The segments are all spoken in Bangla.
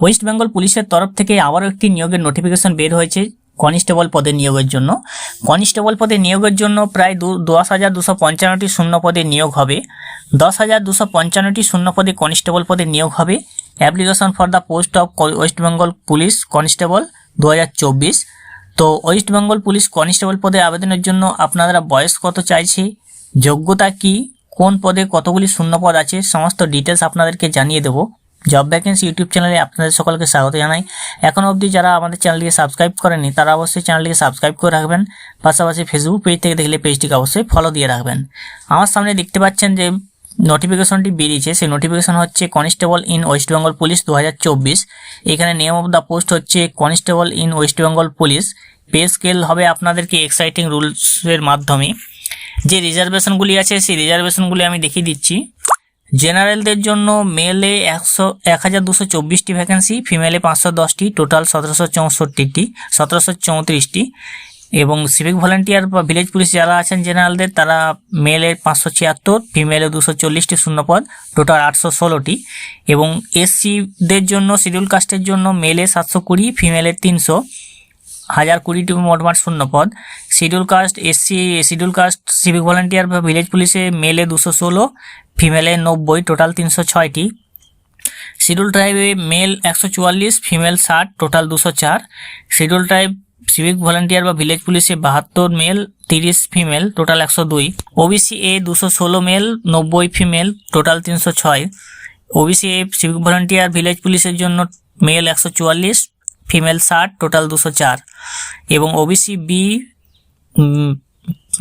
ওয়েস্ট বেঙ্গল পুলিশের তরফ থেকে আবারও একটি নিয়োগের নোটিফিকেশন বের হয়েছে কনস্টেবল পদে নিয়োগের জন্য। কনস্টেবল পদে নিয়োগের জন্য প্রায় দু, দশ হাজার দুশো পঞ্চান্নটি শূন্য পদে নিয়োগ হবে। দশ হাজার দুশো পঞ্চান্নটি শূন্য পদে কনস্টেবল পদে নিয়োগ হবে। Application for the post of West Bengal police constable দু হাজার চব্বিশ। তো ওয়েস্ট বেঙ্গল পুলিশ কনস্টেবল পদে আবেদনের জন্য আপনারা বয়স কত চাইছে? যোগ্যতা কি? কোন পদে কতগুলি শূন্য পদ আছে? সমস্ত ডিটেলস আপনাদেরকে জানিয়ে দেবো। জব ভ্যাকেন্সি ইউটিউব চ্যানেলে আপনাদের সকলকে স্বাগত জানাই। এখনও অবধি যারা আমাদের চ্যানেলটিকে সাবস্ক্রাইব করেনি তারা অবশ্যই চ্যানেলটিকে সাবস্ক্রাইব করে রাখবেন। পাশাপাশি ফেসবুক পেজ থেকে দেখলে পেজটিকে অবশ্যই ফলো দিয়ে রাখবেন। আমার সামনে দেখতে পাচ্ছেন যে নোটিফিকেশনটি বেরিয়েছে। সেই নোটিফিকেশন হচ্ছে constable in West Bengal police দু হাজার চব্বিশ। এখানে নেম অফ দ্য পোস্ট হচ্ছে constable in West Bengal police pay scale হবে আপনাদেরকে এক্সাইটিং রুলসের মাধ্যমে। যে রিজার্ভেশনগুলি আছে, সেই রিজার্ভেশনগুলি আমি দেখিয়ে দিচ্ছি। জেনারেলদের জন্য মেলে একশো, এক হাজার দুশো চব্বিশটি ভ্যাকেন্সি ফিমেলে পাঁচশো দশটি টোটাল সতেরোশো চৌষট্টিটি, সতেরোশো চৌত্রিশটি। এবং সিভিক ভলেন্টিয়ার বা ভিলেজ পুলিশ যারা আছেন জেনারেলদের, তারা মেলে পাঁচশো ছিয়াত্তর ফিমেলে দুশো চল্লিশটি শূন্যপদ টোটাল আটশো ষোলোটি। এবং এসসিদের জন্য শিডিউল কাস্টের জন্য মেলে সাতশো কুড়ি ফিমেলে তিনশো। হাজার কুড়িটি মোটমাট শূন্যপদ। Schedule caste SC, schedule caste civic volunteer বা ভিলেজ পুলিশে মেলে দুশো ষোলো, ফিমেলে নব্বই, টোটাল তিনশো ছয়টি। শিডিউল ট্রাইবে মেল একশো চুয়াল্লিশ, ফিমেল ষাট, টোটাল দুশো চার। শিডিউল ট্রাইব সিভিক ভলেন্টিয়ার বা ভিলেজ পুলিশে বাহাত্তর মেল, তিরিশ ফিমেল, টোটাল একশো দুই। ওবিসি এ দুশো ষোলো মেল, নব্বই ফিমেল, টোটাল তিনশো ছয়। OBC A civic volunteer village পুলিশের জন্য মেল একশো চুয়াল্লিশ ফিমেল ষাট টোটাল দুশো চার। এবং ওবিসি বি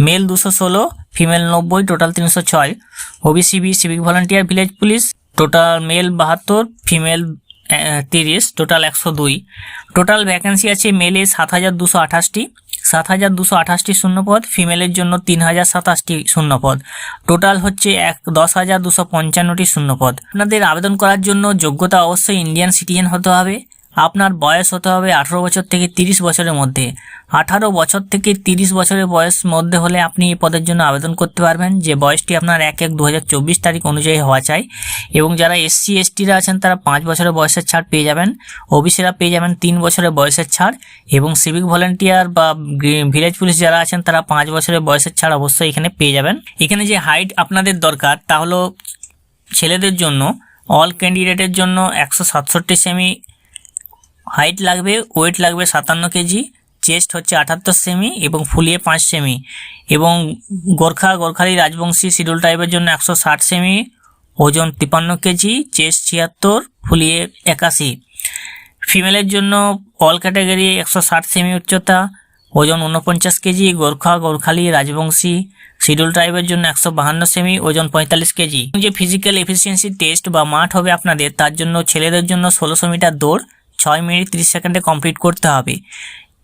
মেল দুশো ষোলো ফিমেল নব্বই টোটাল তিনশো ছয়। OBC B civic volunteer village police total male বাহাত্তর ফিমেল তিরিশ টোটাল একশো দুই। টোটাল ভ্যাকেন্সি আছে মেলে সাত হাজার দুশো আঠাশটি। সাত হাজার দুশো আঠাশটি শূন্যপদ ফিমেলের জন্য তিন হাজার সাতাশটি শূন্যপদ। টোটাল হচ্ছে এক, দশ হাজার দুশো পঞ্চান্নটি শূন্যপদ। আপনাদের আবেদন করার জন্য যোগ্যতা অবশ্যই ইন্ডিয়ান সিটিজেন হতে হবে। আপনার বয়স হতে হবে আঠারো বছর থেকে তিরিশ বছরের মধ্যে। আঠারো বছর থেকে তিরিশ বছরের বয়স মধ্যে হলে আপনি এই পদের জন্য আবেদন করতে পারবেন, যে বয়সটি আপনার এক এক দু তারিখ অনুযায়ী হওয়া চাই। এবং যারা এসসি, এসটিরা আছেন, তারা পাঁচ বছরের বয়সের ছাড় পেয়ে যাবেন। ওবিসিরা পেয়ে যাবেন তিন বছরের বয়সের ছাড়। এবং সিভিক ভলেন্টিয়ার বা ভিলেজ পুলিশ যারা আছেন, তারা পাঁচ বছরের বয়সের ছাড় অবশ্যই এখানে পেয়ে যাবেন। এখানে যে হাইট আপনাদের দরকার, তা হলো ছেলেদের জন্য, অল ক্যান্ডিডেটের জন্য একশো সাতষট্টি সেমি হাইট লাগবে ওয়েট লাগবে সাতান্ন কেজি চেস্ট হচ্ছে আটাত্তর সেমি এবং ফুলিয়ে পাঁচ সেমি এবং গোর্খা, গোর্খালি রাজবংশী শিডিউল টাইপের জন্য একশো ষাট সেমি ওজন তিপান্ন কেজি চেস্ট ছিয়াত্তর, ফুলিয়ে একাশি। ফিমেলের জন্য অল ক্যাটাগরি একশো ষাট সেমি উচ্চতা, ওজন উনপঞ্চাশ কেজি, গোর্খা, গোর্খালি রাজবংশী শিডিউল ট্রাইবের জন্য একশো বাহান্ন সেমি ওজন পঁয়তাল্লিশ কেজি। যে ফিজিক্যাল এফিসিয়েন্সি টেস্ট বা মাঠ হবে আপনাদের, তার জন্য ছেলেদের জন্য ষোলোশো মিটার দৌড় ছয় মিনিট তিরিশ সেকেন্ডে কমপ্লিট করতে হবে।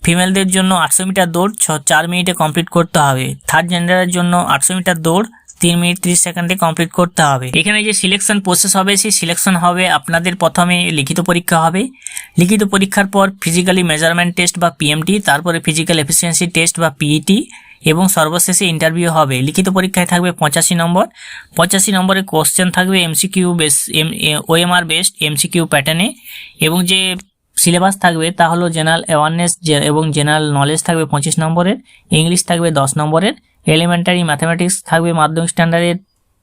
ফিমেলদের জন্য আটশো মিটার দৌড় ছ, চার মিনিটে কমপ্লিট করতে হবে। থার্ড জেন্ডারের জন্য আটশো মিটার দৌড় তিন মিনিট তিরিশ সেকেন্ডে কমপ্লিট করতে হবে। এখানে যে সিলেকশন প্রসেস হবে, সেই সিলেকশন হবে আপনাদের প্রথমে লিখিত পরীক্ষা হবে। লিখিত পরীক্ষার পর ফিজিক্যালি মেজারমেন্ট টেস্ট বা পিএমটি তারপরে ফিজিক্যাল এফিসিয়েন্সি টেস্ট বা পিইটি এবং সর্বশেষে ইন্টারভিউ হবে। লিখিত পরীক্ষায় থাকবে পঁচাশি নম্বর। পঁচাশি নম্বরের কোশ্চেন থাকবে এমসিকিউ বেস এম ওএমআর বেস্ট এমসিকিউ প্যাটার্নে এবং যে সিলেবাস থাকবে, তা হলো জেনারেল অ্যাওয়ারনেস এবং জেনারেল নলেজ থাকবে পঁচিশ নম্বরের, ইংলিশ থাকবে দশ নম্বরের এলিমেন্টারি ম্যাথামেটিক্স থাকবে মাধ্যমিক স্ট্যান্ডার্ডের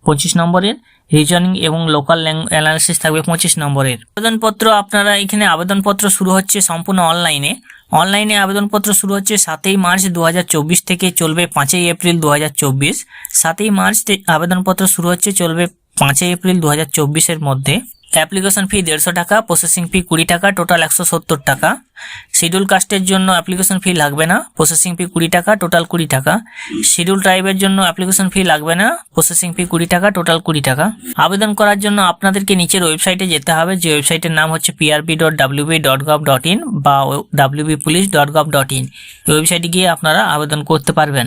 পঁচিশ নম্বরের রিজনিং এবং লোকাল অ্যানালিসিস থাকবে পঁচিশ নম্বরের। আবেদনপত্র আপনারা এখানে আবেদনপত্র শুরু হচ্ছে সম্পূর্ণ অনলাইনে অনলাইনে আবেদনপত্র শুরু হচ্ছে সাতই মার্চ দু হাজার চব্বিশ থেকে চলবে পাঁচই এপ্রিল দু সাতই মার্চ আবেদনপত্র শুরু হচ্ছে চলবে পাঁচই এপ্রিল দু এর মধ্যে। অ্যাপ্লিকেশন ফি দেড়শো টাকা প্রসেসিং ফি কুড়ি টাকা টোটাল একশো সত্তর টাকা। শিডিউল কাস্টের জন্য অ্যাপ্লিকেশন ফি লাগবে না প্রসেসিং ফি কুড়ি টাকা টোটাল কুড়ি টাকা। শিডিউল ট্রাইবের জন্য অ্যাপ্লিকেশন ফি লাগবে না প্রসেসিং ফি কুড়ি টাকা টোটাল কুড়ি টাকা। আবেদন করার জন্য আপনাদেরকে নিচের ওয়েবসাইটে যেতে হবে, যে ওয়েবসাইটের নাম হচ্ছে PRP dot WB dot gov dot in বা WB police dot gov dot in ওয়েবসাইটে গিয়ে আপনারা আবেদন করতে পারবেন।